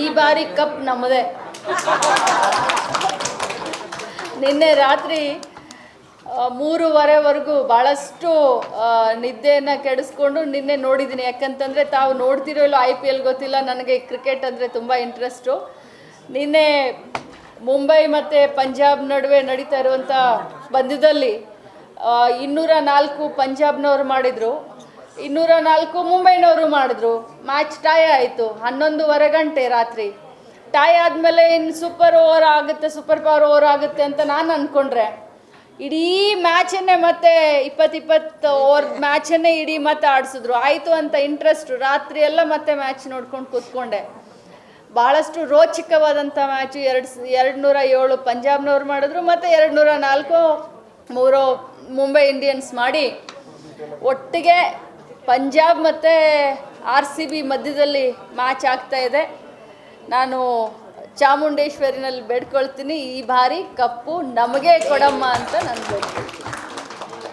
ಈ ಬಾರಿ ಕಪ್ ನಮ್ಮದೇ. ನಿನ್ನೆ ರಾತ್ರಿ ಮೂರುವರೆವರೆಗೂ ಭಾಳಷ್ಟು ನಿದ್ದೆಯನ್ನು ಕೆಡಿಸ್ಕೊಂಡು ನಿನ್ನೆ ನೋಡಿದ್ದೀನಿ. ಯಾಕಂತಂದರೆ ತಾವು ನೋಡ್ತಿರೋ ಇಲ್ಲೋ ಐ ಪಿ ಎಲ್ ಗೊತ್ತಿಲ್ಲ. ನನಗೆ ಕ್ರಿಕೆಟ್ ಅಂದರೆ ತುಂಬ ಇಂಟ್ರೆಸ್ಟು. ನಿನ್ನೆ ಮುಂಬೈ ಮತ್ತು ಪಂಜಾಬ್ ನಡುವೆ ನಡೀತಾ ಇರುವಂಥ ಪಂದ್ಯದಲ್ಲಿ ಇನ್ನೂರ ನಾಲ್ಕು ಪಂಜಾಬ್ನವ್ರು ಮಾಡಿದರು. ಇನ್ನೂರ ನಾಲ್ಕು ಮುಂಬೈನವರು ಮಾಡಿದ್ರು. ಮ್ಯಾಚ್ ಟೈ ಆಯಿತು. ಹನ್ನೊಂದುವರೆ ಗಂಟೆ ರಾತ್ರಿ. ಟೈ ಆದಮೇಲೆ ಇನ್ನು ಸೂಪರ್ ಓವರ್ ಆಗುತ್ತೆ ಸೂಪರ್ ಪವರ್ ಓವರ್ ಆಗುತ್ತೆ ಅಂತ ನಾನು ಅಂದ್ಕೊಂಡ್ರೆ ಇಡೀ ಮ್ಯಾಚನ್ನೇ ಮತ್ತೆ ಇಪ್ಪತ್ತಿಪ್ಪತ್ತು ಓವರ್ ಮ್ಯಾಚನ್ನೇ ಇಡೀ ಮತ್ತೆ ಆಡಿಸಿದ್ರು. ಆಯಿತು ಅಂತ ಇಂಟ್ರೆಸ್ಟು ರಾತ್ರಿ ಎಲ್ಲ ಮತ್ತೆ ಮ್ಯಾಚ್ ನೋಡ್ಕೊಂಡು ಕೂತ್ಕೊಂಡೆ. ಭಾಳಷ್ಟು ರೋಚಕವಾದಂಥ ಮ್ಯಾಚು ಎರಡು ಎರಡು ನೂರ ಏಳು ಪಂಜಾಬ್ನವ್ರು ಮಾಡಿದ್ರು, ಮತ್ತು ಎರಡು ನೂರ ನಾಲ್ಕು ಮೂರು ಮುಂಬೈ ಇಂಡಿಯನ್ಸ್ ಮಾಡಿ ಒಟ್ಟಿಗೆ ಪಂಜಾಬ್ ಮತ್ತು ಆರ್ ಸಿ ಬಿ ಮಧ್ಯದಲ್ಲಿ ಮ್ಯಾಚ್ ಆಗ್ತಾ ಇದೆ. ನಾನು ಚಾಮುಂಡೇಶ್ವರಿನಲ್ಲಿ ಬೇಡ್ಕೊಳ್ತೀನಿ. ಈ ಬಾರಿ ಕಪ್ಪು ನಮಗೆ ಕೊಡಮ್ಮ ಅಂತ ನಾನು ಬೇಡ್ತೀನಿ